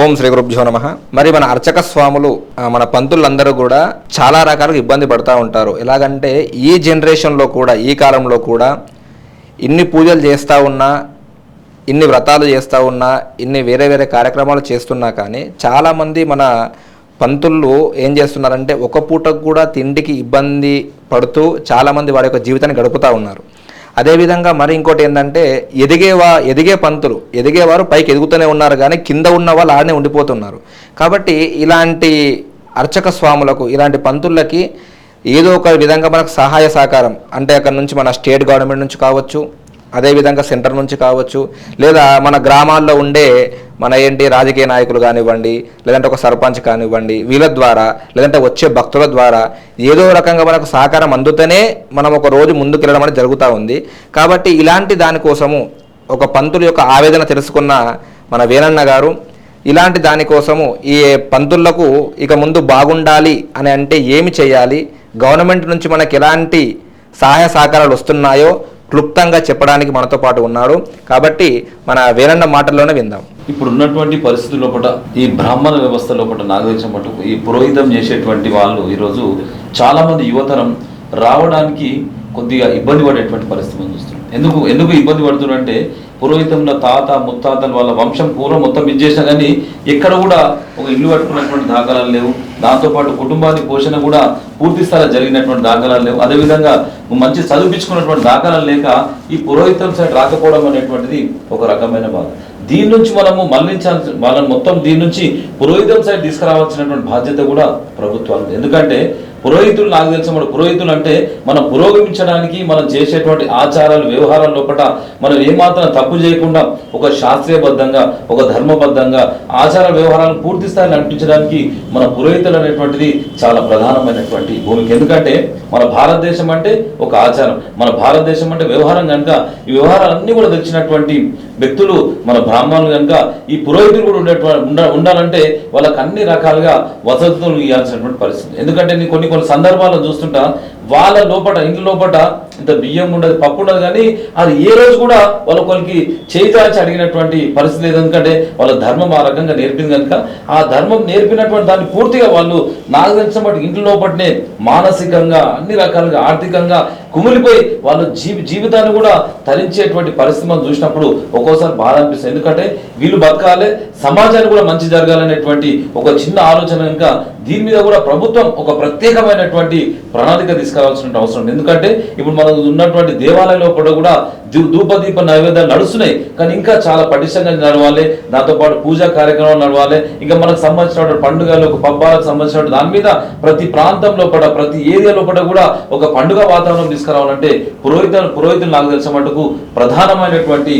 ఓం శ్రీ గురుభ్యో నమ. మరి మన అర్చక స్వాములు మన పంతులందరూ కూడా చాలా రకాలుగా ఇబ్బంది పడుతూ ఉంటారు. ఎలాగంటే ఈ జనరేషన్లో కూడా ఈ కాలంలో కూడా ఇన్ని పూజలు చేస్తూ ఉన్నా ఇన్ని వ్రతాలు చేస్తూ ఉన్నా ఇన్ని వేరే వేరే కార్యక్రమాలు చేస్తున్నా కానీ చాలామంది మన పంతులు ఏం చేస్తున్నారంటే ఒక పూటకు కూడా తిండికి ఇబ్బంది పడుతూ చాలామంది వారి యొక్క జీవితాన్ని గడుపుతూ ఉన్నారు. అదేవిధంగా మరి ఇంకోటి ఏంటంటే ఎదిగేవా ఎదిగే పంతులు ఎదిగేవారు పైకి ఎదుగుతూనే ఉన్నారు కానీ కింద ఉన్న వాళ్ళు ఆడనే ఉండిపోతున్నారు. కాబట్టి ఇలాంటి అర్చక స్వాములకు ఇలాంటి పంతులకి ఏదో ఒక విధంగా మనకు సహాయ సహకారం. అంటే అక్కడ నుంచి మన స్టేట్ గవర్నమెంట్ నుంచి కావచ్చు అదేవిధంగా సెంటర్ నుంచి కావచ్చు లేదా మన గ్రామాల్లో ఉండే మన ఏంటి రాజకీయ నాయకులు కానివ్వండి లేదంటే ఒక సర్పంచ్ కానివ్వండి వీళ్ళ ద్వారా లేదంటే వచ్చే భక్తుల ద్వారా ఏదో రకంగా మనకు సహకారం అందుతనే మనం ఒక రోజు ముందుకెళ్ళడం అనేది జరుగుతూ ఉంది. కాబట్టి ఇలాంటి దానికోసము ఒక పంతుల యొక్క ఆవేదన తెలుసుకున్న మన వేణన్న గారు ఇలాంటి దానికోసము ఈ పంతులకు ఇక ముందు బాగుండాలి అని అంటే ఏమి చేయాలి? గవర్నమెంట్ నుంచి మనకు ఎలాంటి సహాయ సహకారాలు వస్తున్నాయో క్లుప్తంగా చెప్పడానికి మనతో పాటు ఉన్నారు. కాబట్టి మన వేరన్న మాటల్లోనే విందాం. ఇప్పుడు ఉన్నటువంటి పరిస్థితి లోపల ఈ బ్రాహ్మణ వ్యవస్థ లోపల నాకు మటుకు ఈ పురోహితం చేసేటువంటి వాళ్ళు ఈరోజు చాలామంది యువతరం రావడానికి కొద్దిగా ఇబ్బంది పడేటువంటి పరిస్థితి మనం చూస్తున్నాం. ఎందుకు ఎందుకు ఇబ్బంది పడుతున్నారంటే పురోహితంలో తాత ముత్తాతలు వాళ్ళ వంశం పూర్వం మొత్తం ఇది కానీ ఎక్కడ కూడా ఒక ఇల్లు కట్టుకున్నటువంటి దాఖలాలు లేవు. దాంతోపాటు కుటుంబాన్ని పోషణ కూడా పూర్తి స్థాయిలో జరిగినటువంటి దాఖలాలు లేవు. అదేవిధంగా మంచి చదివించుకున్నటువంటి దాఖలాలు లేక ఈ పురోహితం సైడ్ రాకపోవడం అనేటువంటిది ఒక రకమైన బాధ. దీని నుంచి మనము మళ్ళించాల్సి వాళ్ళని మొత్తం దీని నుంచి పురోహితం సైడ్ తీసుకురావాల్సినటువంటి బాధ్యత కూడా ప్రభుత్వాలు ఎందుకంటే పురోహితులు నాకు తెలిసిన మన పురోహితులు అంటే మనం పురోగమించడానికి మనం చేసేటువంటి ఆచారాలు వ్యవహారాల లోపల మనం ఏమాత్రం తప్పు చేయకుండా ఒక శాస్త్రీయబద్ధంగా ఒక ధర్మబద్ధంగా ఆచార వ్యవహారాలను పూర్తి స్థాయిని నడిపించడానికి మన పురోహితులు అనేటువంటిది చాలా ప్రధానమైనటువంటి భూమికి. ఎందుకంటే మన భారతదేశం అంటే ఒక ఆచారం మన భారతదేశం అంటే వ్యవహారం కనుక ఈ వ్యవహారాలన్నీ కూడా తెచ్చినటువంటి వ్యక్తులు మన బ్రాహ్మణులు కనుక ఈ పురోహితులు కూడా ఉండేటువంటి ఉండ ఉండాలంటే వాళ్ళకి అన్ని రకాలుగా వసతులు ఇవ్వాల్సినటువంటి పరిస్థితి. ఎందుకంటే నేను కొన్ని కొన్ని సందర్భాల్లో చూస్తుంటా వాళ్ళ లోపల ఇంటి లోపల ఇంత బియ్యం ఉండదు పప్పు ఉండదు కానీ అది ఏ రోజు కూడా వాళ్ళ కొలికి చేయిచాచి అడిగినటువంటి పరిస్థితి లేదు. ఎందుకంటే వాళ్ళ ధర్మం ఆ రకంగా నేర్పింది కనుక ఆ ధర్మం నేర్పినటువంటి దాన్ని పూర్తిగా వాళ్ళు నాకు తెలిసిన బట్టి ఇంటి లోపలనే మానసికంగా అన్ని రకాలుగా ఆర్థికంగా కుమిలిపోయి వాళ్ళ జీవి జీవితాన్ని కూడా తరించేటువంటి పరిస్థితి మనం చూసినప్పుడు ఒక్కోసారి బాధ అనిపిస్తుంది. ఎందుకంటే వీళ్ళు బతకాలి సమాజానికి కూడా మంచి జరగాలనేటువంటి ఒక చిన్న ఆలోచన కనుక దీని మీద కూడా ప్రభుత్వం ఒక ప్రత్యేకమైనటువంటి ప్రణాళిక తీసుకురావాల్సిన అవసరం ఎందుకంటే ఇప్పుడు మనం ఉన్నటువంటి దేవాలయ లోపల కూడా ధూపదీప నైవేద్యాలు నడుస్తున్నాయి. కానీ ఇంకా చాలా పటిష్టంగా నడవాలి. దాంతో పాటు పూజా కార్యక్రమాలు నడవాలి. ఇంకా మనకు సంబంధించిన పండుగలు ఒక పబ్బాలకు సంబంధించిన దాని మీద ప్రతి ప్రాంతం లోపల ప్రతి ఏరియా లోపల కూడా ఒక పండుగ వాతావరణం తీసుకురావాలంటే పురోహిత పురోహితులు నాకు తెలిసిన మటుకు ప్రధానమైనటువంటి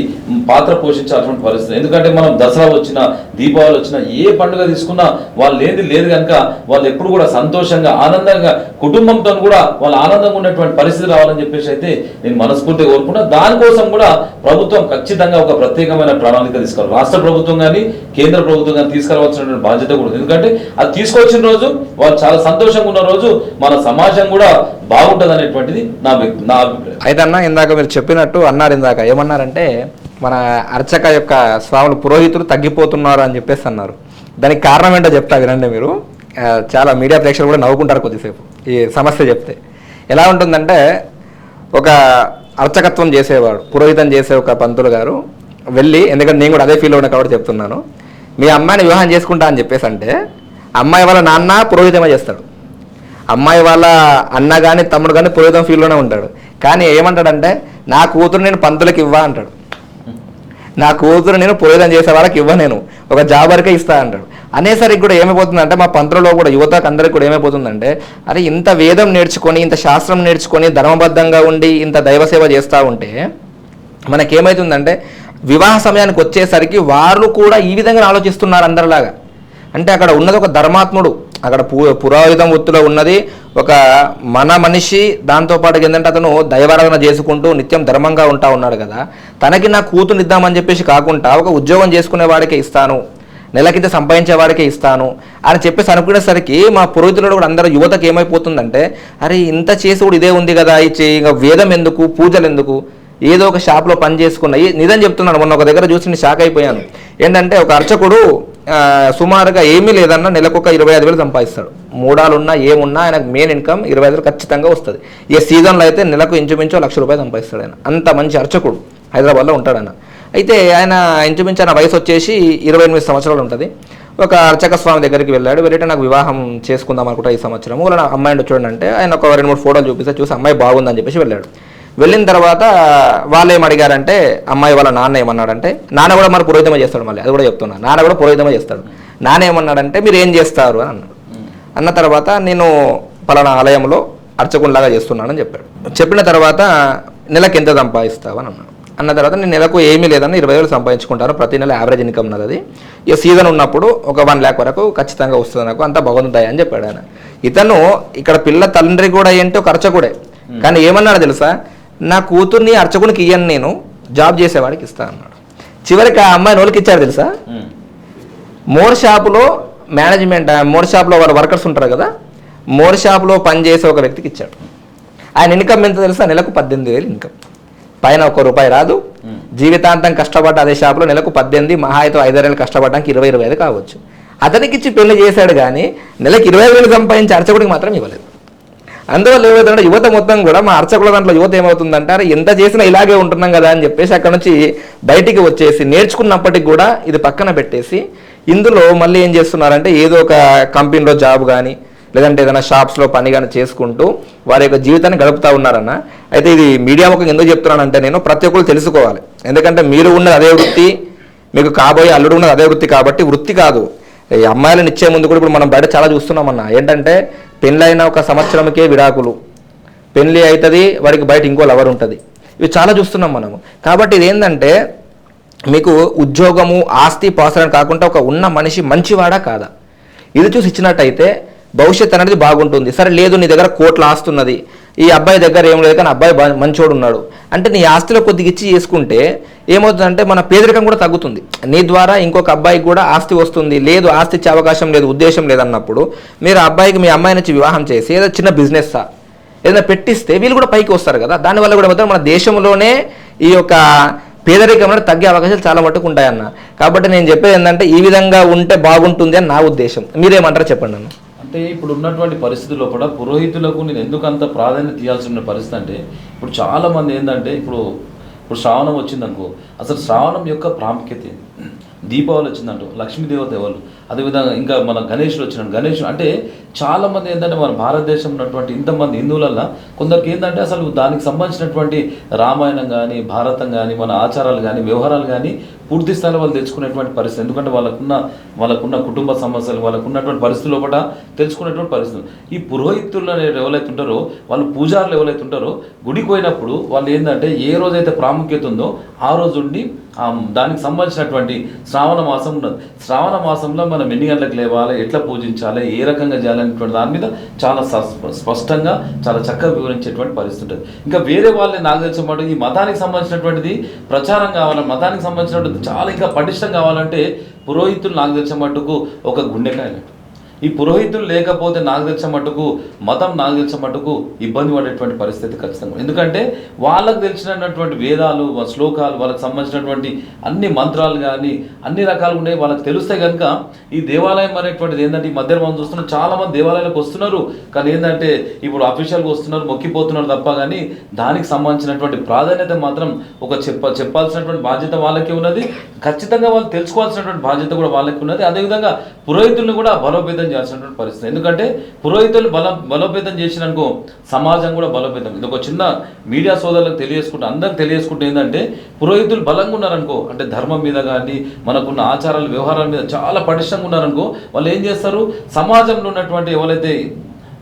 పాత్ర పోషించాల్సిన పరిస్థితి. ఎందుకంటే మనం దసరా వచ్చిన దీపావళి వచ్చినా ఏ పండుగ తీసుకున్నా వాళ్ళు లేని లేదు కనుక వాళ్ళు ఎప్పుడు కూడా సంతోషంగా ఆనందంగా కుటుంబంతో కూడా వాళ్ళు ఆనందంగా ఉన్నటువంటి పరిస్థితి రావాలని చెప్పేసి అయితే నేను మనస్ఫూర్తిగా కోరుకున్నా దానికోసం కూడా ప్రభుత్వం ఖచ్చితంగా ఒక ప్రత్యేకమైన ప్రణాళిక తీసుకోవాలి రాష్ట్ర ప్రభుత్వం కానీ కేంద్ర ప్రభుత్వం కానీ తీసుకురావాల్సినటువంటి బాధ్యత కూడా ఎందుకంటే అది తీసుకొచ్చిన రోజు వాళ్ళు చాలా సంతోషంగా ఉన్న రోజు మన సమాజం కూడా బాగుంటుంది అనేటువంటిది నా నా అభిప్రాయం. అయితే అన్న ఇందాక మీరు చెప్పినట్టు అన్నారు ఇందాక. ఏమన్నారంటే మన అర్చక యొక్క స్వాములు పురోహితులు తగ్గిపోతున్నారు అని చెప్పేసి అన్నారు. దానికి కారణం ఏంటో చెప్తా వినండి మీరు. చాలా మీడియా ప్రేక్షకులు కూడా నవ్వుకుంటారు కొద్దిసేపు. ఈ సమస్య చెప్తే. ఎలా ఉంటుందంటే ఒక అర్చకత్వం చేసేవాడు పురోహితం చేసే ఒక పంతులు గారు వెళ్ళి ఎందుకంటే నేను కూడా అదే ఫీల్ ఉన్నా కాబట్టి చెప్తున్నాను మీ అమ్మాయిని వివాహం చేసుకుంటా అని చెప్పేసి అంటే అమ్మాయి వాళ్ళ నాన్న పురోహితమే చేస్తాడు. అమ్మాయి వాళ్ళ అన్న కానీ తమ్ముడు కానీ పురోహితం ఫీల్డ్లోనే ఉంటాడు. కానీ ఏమంటాడంటే నా కూతురు నేను పంతులకు ఇవ్వా అంటాడు. నా కూతురు నేను పురోహితం చేసే వాళ్ళకి ఇవ్వ నేను. ఒక జాబర్కే ఇస్తా అంటాడు. అనేసరికి కూడా ఏమైపోతుందంటే మా పంత్రంలో కూడా యువతకు అందరికి కూడా ఏమైపోతుందంటే అరే ఇంత వేదం నేర్చుకొని ఇంత శాస్త్రం నేర్చుకొని ధర్మబద్ధంగా ఉండి ఇంత దైవ సేవ చేస్తూ ఉంటే మనకేమవుతుందంటే వివాహ సమయానికి వచ్చేసరికి వాళ్ళు కూడా ఈ విధంగా ఆలోచిస్తున్నారు అందరిలాగా. అంటే అక్కడ ఉన్నది ఒక ధర్మాత్ముడు. అక్కడ పు పురోహితం వృత్తిలో ఉన్నది ఒక మన మనిషి దాంతోపాటు ఏంటంటే అతను దైవారాధన చేసుకుంటూ నిత్యం ధర్మంగా ఉంటా ఉన్నాడు కదా. తనకి నా కూతురు ఇద్దామని చెప్పేసి కాకుండా ఒక ఉద్యోగం చేసుకునే వాడికే ఇస్తాను. నెలకింత సంపాదించే వాడికే ఇస్తాను అని చెప్పేసి అనుకునేసరికి మా పురోహితులు కూడా అందరూ యువతకు ఏమైపోతుందంటే అరే ఇంత చేసి కూడా ఇదే ఉంది కదా ఇచ్చి ఇంకా వేదం ఎందుకు పూజలు ఎందుకు? ఏదో ఒక షాప్లో పని చేసుకున్న నిజం చెప్తున్నాను మొన్న ఒక దగ్గర చూసి షాక్ అయిపోయాను. ఏంటంటే ఒక అర్చకుడు సుమారుగా ఏమీ లేదన్నా నెలకు ఒక ఇరవై ఐదు వేలు సంపాదిస్తాడు. మూడాలున్నా ఏమున్నా ఆయనకు మెయిన్ ఇన్కమ్ ఇరవై ఐదు వేలు ఖచ్చితంగా వస్తుంది. ఈ సీజన్లో అయితే నెలకు ఇంచుమించు లక్ష రూపాయలు సంపాదిస్తాడు ఆయన. అంత మంచి అర్చకుడు హైదరాబాద్లో ఉంటాడు ఆయన. అయితే ఆయన ఇంచుమించు ఆయన వయసు వచ్చేసి ఇరవై ఎనిమిది సంవత్సరాలు ఉంటుంది. ఒక అర్చక స్వామి దగ్గరికి వెళ్ళాడు. వెళ్ళి నాకు వివాహం చేసుకుందాం అనుకుంటా ఈ సంవత్సరం వాళ్ళ అమ్మాయిని చూడండి అంటే ఆయన ఒక రెండు మూడు ఫోటోలు చూపిస్తే చూసి అమ్మాయి బాగుందని చెప్పేసి వెళ్ళాడు. వెళ్ళిన తర్వాత వాళ్ళు ఏం అడిగారంటే అమ్మాయి వాళ్ళ నాన్న ఏమన్నాడంటే నాన్న కూడా మరి పురోహితమే చేస్తాడు మళ్ళీ అది కూడా చెప్తున్నా నాన్న కూడా పురోహితమే చేస్తాడు నాన్న ఏమన్నాడంటే మీరు ఏం చేస్తారు? అని అన్నాడు. అన్న తర్వాత నేను పలానా ఆలయంలో అర్చకునిలాగా చేస్తున్నానని చెప్పాడు. చెప్పిన తర్వాత నెలకు ఎంత సంపాదిస్తావు అని అన్నాడు. అన్న తర్వాత నేను నెలకు ఏమీ లేదని ఇరవై వేలు సంపాదించుకుంటాను ప్రతి నెల యావరేజ్ ఇన్కమ్ నాది అది ఇక సీజన్ ఉన్నప్పుడు ఒక వన్ ల్యాక్ వరకు ఖచ్చితంగా వస్తుంది నాకు అంత బాగుంటాయి అని చెప్పాడు ఆయన. ఇతను ఇక్కడ పిల్ల తండ్రి కూడా ఏంటి ఒక అర్చకుడే కానీ ఏమన్నాడు తెలుసా? నా కూతుర్ని అర్చకునికి ఇయ్యను నేను జాబ్ చేసేవాడికి ఇస్తా అన్నాడు. చివరికి ఆ అమ్మాయి నోలికి ఇచ్చాడు తెలుసా. మోర్ షాపులో మేనేజ్మెంట్ మోర్ షాప్లో వాళ్ళ వర్కర్స్ ఉంటారు కదా మోర్ షాప్లో పనిచేసే ఒక వ్యక్తికి ఇచ్చాడు. ఆయన ఇన్కమ్ ఎంత తెలుసా? నెలకు పద్దెనిమిది వేలు ఇన్కమ్ పైన ఒక్క రూపాయి రాదు. జీవితాంతం కష్టపడ్డ అదే షాప్లో నెలకు పద్దెనిమిది మహా అయితే ఐదారేళ్ళు కష్టపడడానికి ఇరవై ఇరవై ఐదు కావచ్చు. అతనికి ఇచ్చి పెళ్ళి చేశాడు కానీ నెలకు ఇరవై వేలు సంపాదించి అర్చకుడికి మాత్రం ఇవ్వలేదు. అందువల్ల ఏమవుతుందంటే యువత మొత్తం కూడా మా అర్చకుల దాంట్లో యువత ఏమవుతుందంటే అరే ఎంత చేసినా ఇలాగే ఉంటున్నాం కదా అని చెప్పేసి అక్కడ నుంచి బయటికి వచ్చేసి నేర్చుకున్నప్పటికి కూడా ఇది పక్కన పెట్టేసి ఇందులో మళ్ళీ ఏం చేస్తున్నారంటే ఏదో ఒక కంపెనీలో జాబ్ కానీ లేదంటే ఏదైనా షాప్స్లో పని కానీ చేసుకుంటూ వారి యొక్క జీవితాన్ని గడుపుతా ఉన్నారన్న. అయితే ఇది మీడియా ముఖం ఎందుకు చెప్తున్నానంటే నేను ప్రతి ఒక్కరు తెలుసుకోవాలి. ఎందుకంటే మీరు ఉన్నది అదే వృత్తి మీకు కాబోయే అల్లుడు ఉన్నది అదే వృత్తి కాబట్టి వృత్తి కాదు. ఈ అమ్మాయిలను ఇచ్చే ముందు కూడా ఇప్పుడు మనం బయట చాలా చూస్తున్నామన్న. ఏంటంటే పెళ్ళైన ఒక సంవత్సరంకే విడాకులు. పెళ్ళి అవుతుంది వాడికి బయట ఇంకో లవర్ ఉంటుంది. ఇవి చాలా చూస్తున్నాం మనము. కాబట్టి ఇదేంటంటే మీకు ఉద్యోగము ఆస్తి పాసరం కాకుండా ఒక ఉన్న మనిషి మంచివాడా కాదా? ఇది చూసి ఇచ్చినట్టయితే భవిష్యత్ అనేది బాగుంటుంది. సరే లేదు నీ దగ్గర కోట్ల ఆస్తున్నది. ఈ అబ్బాయి దగ్గర ఏం లేదు కానీ అబ్బాయి మంచోడు ఉన్నాడు. అంటే నీ ఆస్తిలో కొద్దిగా ఇచ్చి చేసుకుంటే ఏమవుతుందంటే మన పేదరికం కూడా తగ్గుతుంది. నీ ద్వారా ఇంకొక అబ్బాయికి కూడా ఆస్తి వస్తుంది. లేదు ఆస్తి ఇచ్చే అవకాశం లేదు ఉద్దేశం లేదన్నప్పుడు మీరు ఆ అబ్బాయికి మీ అమ్మాయి నుంచి వివాహం చేసి ఏదో చిన్న బిజినెస్సా ఏదైనా పెట్టిస్తే వీళ్ళు కూడా పైకి వస్తారు కదా. దానివల్ల కూడా మొత్తం మన దేశంలోనే ఈ యొక్క పేదరికం అనేది తగ్గే అవకాశాలు చాలా మటుకు ఉంటాయన్న. కాబట్టి నేను చెప్పేది ఏంటంటే ఈ విధంగా ఉంటే బాగుంటుంది అని నా ఉద్దేశం. మీరేమంటారు చెప్పండి అన్న. అంటే ఇప్పుడు ఉన్నటువంటి పరిస్థితుల్లో కూడా పురోహితులకు నేను ఎందుకు అంత ప్రాధాన్యత ఇవ్వాల్సి ఉన్న పరిస్థితి అంటే ఇప్పుడు చాలా మంది ఏంటంటే ఇప్పుడు ఇప్పుడు శ్రావణం వచ్చిందనుకో అసలు శ్రావణం యొక్క ప్రాముఖ్యత దీపావళి వచ్చిందంటూ లక్ష్మీదేవత ఎవరు? అదేవిధంగా ఇంకా మన గణేషుడు వచ్చినాడు. గణేష్ అంటే చాలామంది ఏంటంటే మన భారతదేశం ఉన్నటువంటి ఇంతమంది హిందువులల్లో కొందరికి ఏంటంటే అసలు దానికి సంబంధించినటువంటి రామాయణం కానీ భారతం కానీ మన ఆచారాలు కానీ వ్యవహారాలు కానీ పూర్తి స్థాయిలో వాళ్ళు తెచ్చుకునేటువంటి పరిస్థితి. ఎందుకంటే వాళ్ళకున్న వాళ్ళకున్న కుటుంబ సమస్యలు వాళ్ళకున్నటువంటి పరిస్థితుల లోపల తెలుసుకునేటువంటి పరిస్థితులు ఈ పురోహితులు అనేవి ఎవరైతే ఉంటారో వాళ్ళు పూజారులు ఎవరైతే ఉంటారో గుడికి పోయినప్పుడు వాళ్ళు ఏంటంటే ఏ రోజైతే ప్రాముఖ్యత ఉందో ఆ రోజు ఉండి దానికి సంబంధించినటువంటి శ్రావణ మాసం ఉన్నది. శ్రావణ మాసంలో మనం ఎన్ని గంటలకు లేవాలి ఎట్లా పూజించాలి ఏ రకంగా చేయాలనేటువంటి దాని మీద చాలా స్పష్టంగా చాలా చక్కగా వివరించేటువంటి పరిస్థితి ఉంటుంది. ఇంకా వేరే వాళ్ళని నాకు తెలిసిన మాట ఈ మతానికి సంబంధించినటువంటిది ప్రచారం కావాలి మతానికి సంబంధించినటువంటి చాలా ఇంకా పటిష్టం కావాలంటే పురోహితులు నాకు తెలిసిన మటుకు ఒక గుండెకాయలు ఈ పురోహితులు లేకపోతే నాకు తెలిసిన మటుకు మతం నాకు తెలిసిన మటుకు ఇబ్బంది పడేటువంటి పరిస్థితి ఖచ్చితంగా ఎందుకంటే వాళ్ళకు తెలిసినటువంటి వేదాలు శ్లోకాలు వాళ్ళకి సంబంధించినటువంటి అన్ని మంత్రాలు కానీ అన్ని రకాలు ఉన్నాయి. వాళ్ళకి తెలిస్తే కనుక ఈ దేవాలయం అనేటువంటిది ఏంటంటే ఈ మధ్యలో మనం చూస్తున్నాం చాలా మంది దేవాలయాలకు వస్తున్నారు. కానీ ఏంటంటే ఇప్పుడు అఫీషియల్గా వస్తున్నారు మొక్కిపోతున్నారు తప్ప కానీ దానికి సంబంధించినటువంటి ప్రాధాన్యత మాత్రం ఒక చెప్ప చెప్పాల్సినటువంటి బాధ్యత వాళ్ళకి ఉన్నది. ఖచ్చితంగా వాళ్ళు తెలుసుకోవాల్సినటువంటి బాధ్యత కూడా వాళ్ళకి ఉన్నది. అదేవిధంగా పురోహితులను కూడా బలోపేతం చేయాల్సినటువంటి పరిస్థితి. ఎందుకంటే పురోహితులు బల బలోపేతం చేసిననుకో సమాజం కూడా బలోపేతం. ఇది ఒక చిన్న మీడియా సోదరులకు తెలియజేసుకుంటే అందరికి తెలియజేసుకుంటే ఏంటంటే పురోహితులు బలంగా ఉన్నారనుకో అంటే ధర్మం మీద కానీ మనకున్న ఆచారాలు వ్యవహారాల మీద చాలా పటిష్టంగా ఉన్నారనుకో వాళ్ళు ఏం చేస్తారు? సమాజంలో ఉన్నటువంటి ఎవరైతే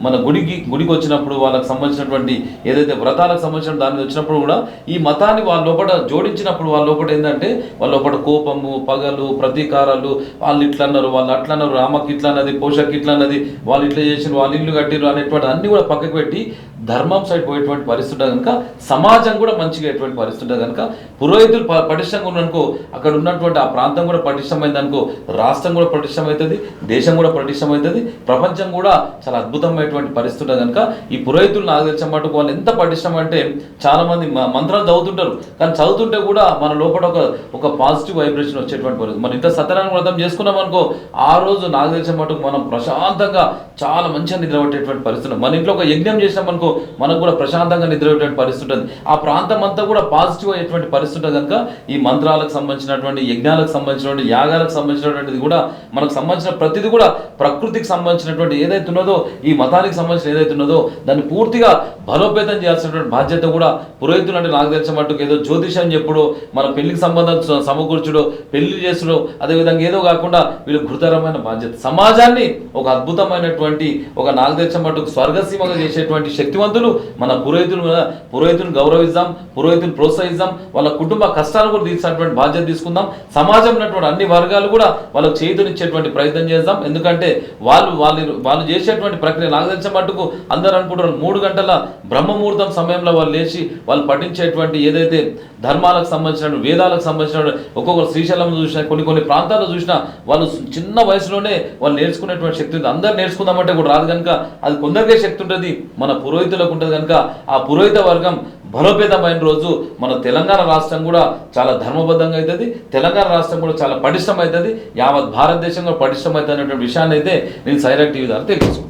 మన గుడికి గుడికి వచ్చినప్పుడు వాళ్ళకి సంబంధించినటువంటి ఏదైతే వ్రతాలకు సంబంధించిన దాని వచ్చినప్పుడు కూడా ఈ మతాన్ని వాళ్ళ లోపల జోడించినప్పుడు వాళ్ళ లోపల ఏంటంటే వాళ్ళ లోపల కోపము పగలు ప్రతీకారాలు వాళ్ళు ఇట్లా అన్నారు వాళ్ళు అట్లా అన్నారు రామకి ఇట్లా అన్నది పోషక్ ఇట్లా అన్నది వాళ్ళు ఇట్లా చేసిన వాళ్ళు ఇల్లు కట్టిరు అనేటువంటి అన్ని కూడా పక్కకు పెట్టి ధర్మం సైడ్ పోయేటువంటి పరిస్థితి కనుక సమాజం కూడా మంచిగా ఎటువంటి పరిస్థితి కనుక పురోహితులు ప- పటిష్టంగా ఉన్నారనుకో అక్కడ ఉన్నటువంటి ఆ ప్రాంతం కూడా పటిష్టమైంది అనుకో రాష్ట్రం కూడా పటిష్టమవుతుంది దేశం కూడా పటిష్టమవుతుంది ప్రపంచం కూడా చాలా అద్భుతమైన ఉండేటువంటి పరిస్థితి కనుక ఈ పురోహితులు నాకు తెలిసిన మటుకు వాళ్ళు ఎంత పటిష్టం అంటే చాలా మంది మంత్రాలు చదువుతుంటారు. కానీ చదువుతుంటే కూడా మన లోపల ఒక ఒక పాజిటివ్ వైబ్రేషన్ వచ్చేటువంటి పరిస్థితి. మనం ఇంత సత్యనారాయణ వ్రతం చేసుకున్నాం అనుకో ఆ రోజు నాకు తెలిసిన మటుకు మనం ప్రశాంతంగా చాలా మంచిగా నిద్రపట్టేటువంటి పరిస్థితి మన ఇంట్లో ఒక యజ్ఞం చేసినాం అనుకో మనకు కూడా ప్రశాంతంగా నిద్రపట్టేటువంటి పరిస్థితి ఉంటుంది. ఆ ప్రాంతం అంతా కూడా పాజిటివ్ అయ్యేటువంటి పరిస్థితి ఉంటుంది. కనుక ఈ మంత్రాలకు సంబంధించినటువంటి యజ్ఞాలకు సంబంధించినటువంటి యాగాలకు సంబంధించినటువంటిది కూడా మనకు సంబంధించిన ప్రతిదీ కూడా ప్రకృతికి సంబంధించినటువంటి ఏదైతే ఉన్నదో ఈ మతానికి సంబంధించిన ఏదైతే ఉన్నదో దాన్ని పూర్తిగా బలోపేతం చేయాల్సినటువంటి బాధ్యత కూడా పురోహితులు అంటే నాకు తెలిసిన మట్టుకు ఏదో జ్యోతిషం చెప్పుడు మన పెళ్ళికి సంబంధం సమకూర్చుడు పెళ్ళి చేసుడు అదేవిధంగా ఏదో కాకుండా వీళ్ళు గురుతరమైన బాధ్యత సమాజాన్ని ఒక అద్భుతమైనటువంటి ఒక నాకు తెలిసిన మట్టుకు స్వర్గసీమగా చేసేటువంటి శక్తివంతులు మన పురోహితులు కదా. పురోహితులను గౌరవిద్దాం పురోహితులు ప్రోత్సహిద్దాం వాళ్ళ కుటుంబ కష్టాలు కూడా తీర్చినటువంటి బాధ్యత తీసుకుందాం సమాజం ఉన్నటువంటి అన్ని వర్గాలు కూడా వాళ్ళకు చేతునిచ్చేటువంటి ప్రయత్నం చేద్దాం ఎందుకంటే వాళ్ళు వాళ్ళు వాళ్ళు చేసేటువంటి ప్రక్రియ నాకు తెలిసిన మట్టుకు అందరూ అనుకుంటారు మూడు గంటల బ్రహ్మముహూర్తం సమయంలో వాళ్ళు లేచి వాళ్ళు పఠించేటువంటి ఏదైతే ధర్మాలకు సంబంధించిన వేదాలకు సంబంధించిన ఒక్కొక్క శ్రీశైలం చూసినా కొన్ని కొన్ని ప్రాంతాల్లో చూసినా వాళ్ళు చిన్న వయసులోనే వాళ్ళు నేర్చుకునేటువంటి శక్తి ఉంది. అందరు నేర్చుకుందామంటే కూడా రాదు కనుక అది కొందరికే శక్తి ఉంటుంది మన పురోహితులకు ఉంటుంది కనుక ఆ పురోహిత వర్గం బలోపేతమైన రోజు మన తెలంగాణ రాష్ట్రం కూడా చాలా ధర్మబద్ధంగా అవుతుంది తెలంగాణ రాష్ట్రం కూడా చాలా పటిష్టమవుతుంది యావత్ భారతదేశంలో పటిష్టమవుతుంది పటిష్టం అవుతుంది అనేటువంటి విషయాన్ని అయితే నేను సైరాక్ టీవీ ద్వారా తెలుసుకున్నాను